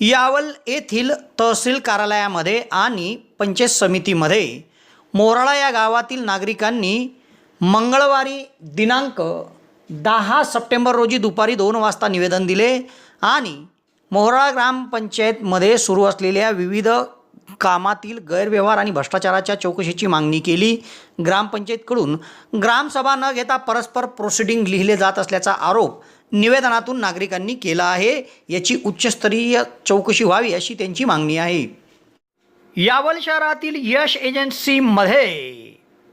यावल येथील तहसील कार्यालयामध्ये आणि पंचायत समितीमध्ये मोराळा या गावातील नागरिकांनी मंगळवारी दिनांक दहा सप्टेंबर रोजी दुपारी दोन वाजता निवेदन दिले आणि मोहराळा ग्रामपंचायतमध्ये सुरू असलेल्या विविध कामातील गैरव्यवहार आणि भ्रष्टाचाराच्या चौकशीची मागणी केली. ग्रामपंचायतकडून ग्रामसभा न घेता परस्पर प्रोसिडिंग लिहिले जात असल्याचा आरोप निवेदनातून नागरिकांनी केला आहे. याची उच्चस्तरीय चौकशी व्हावी अशी त्यांची मागणी आहे. यावल शहरातील यश एजन्सीमध्ये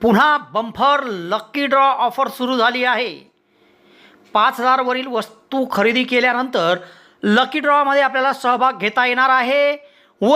पुन्हा बंफर लक्की ड्रॉ ऑफर सुरू झाली आहे. पाच हजारवरील वस्तू खरेदी केल्यानंतर लकी ड्रॉमध्ये आपल्याला सहभाग घेता येणार आहे व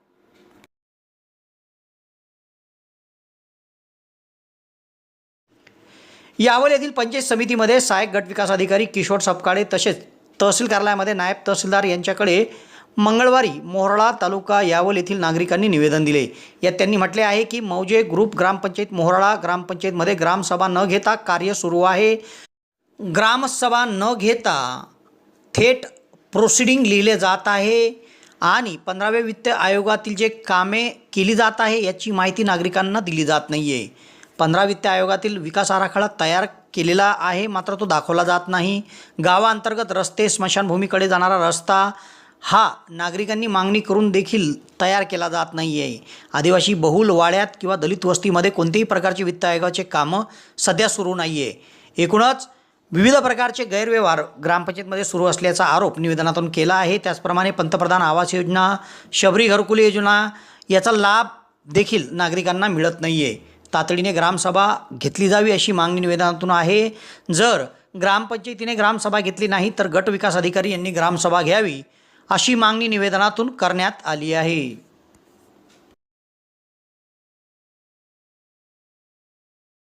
यावल येथील पंचायत समितीमध्ये सहाय्यक गट विकास अधिकारी किशोर सपकाळे तसेच तहसील कार्यालयामध्ये नायब तहसीलदार यांच्याकडे मंगळवारी मोहरळा तालुका यावल येथील नागरिकांनी निवेदन दिले. यात त्यांनी म्हटले आहे की मौजे ग्रुप ग्रामपंचायत मोहरळा ग्रामपंचायतमध्ये ग्रामसभा न घेता कार्य सुरू आहे. ग्रामसभा न घेता थेट प्रोसिडिंग लिहिले जात आहे आणि पंधराव्या वित्त आयोगातील जे कामे केली जात आहे याची माहिती नागरिकांना दिली जात नाही आहे पंधरा वित्त आयोगातील विकास आराखडा तयार केलेला आहे. मात्र तो दाखवला जात नाही. गावाअंतर्गत रस्ते स्मशानभूमीकडे जाणारा रस्ता हा नागरिकांनी मागणी करून देखील तयार केला जात नाही आहे आदिवासी बहुल वाड्यात किंवा दलित वस्तीमध्ये कोणत्याही प्रकारचे वित्त आयोगाचे कामं सध्या सुरू नाही आहे एकूणच विविध प्रकारचे गैरव्यवहार ग्रामपंचायतमध्ये सुरू असल्याचा आरोप निवेदनातून केला आहे. त्याचप्रमाणे पंतप्रधान आवास योजना शबरी घरकुल योजना याचा लाभ देखील नागरिकांना मिळत नाही आहे तातडीने ग्रामसभा घेतली जावी अशी मागणी निवेदनातून आहे. जर ग्रामपंचायतीने ग्रामसभा घेतली नाही तर गट विकास अधिकारी यांनी ग्रामसभा घ्यावी अशी मागणी निवेदनातून करण्यात आली आहे.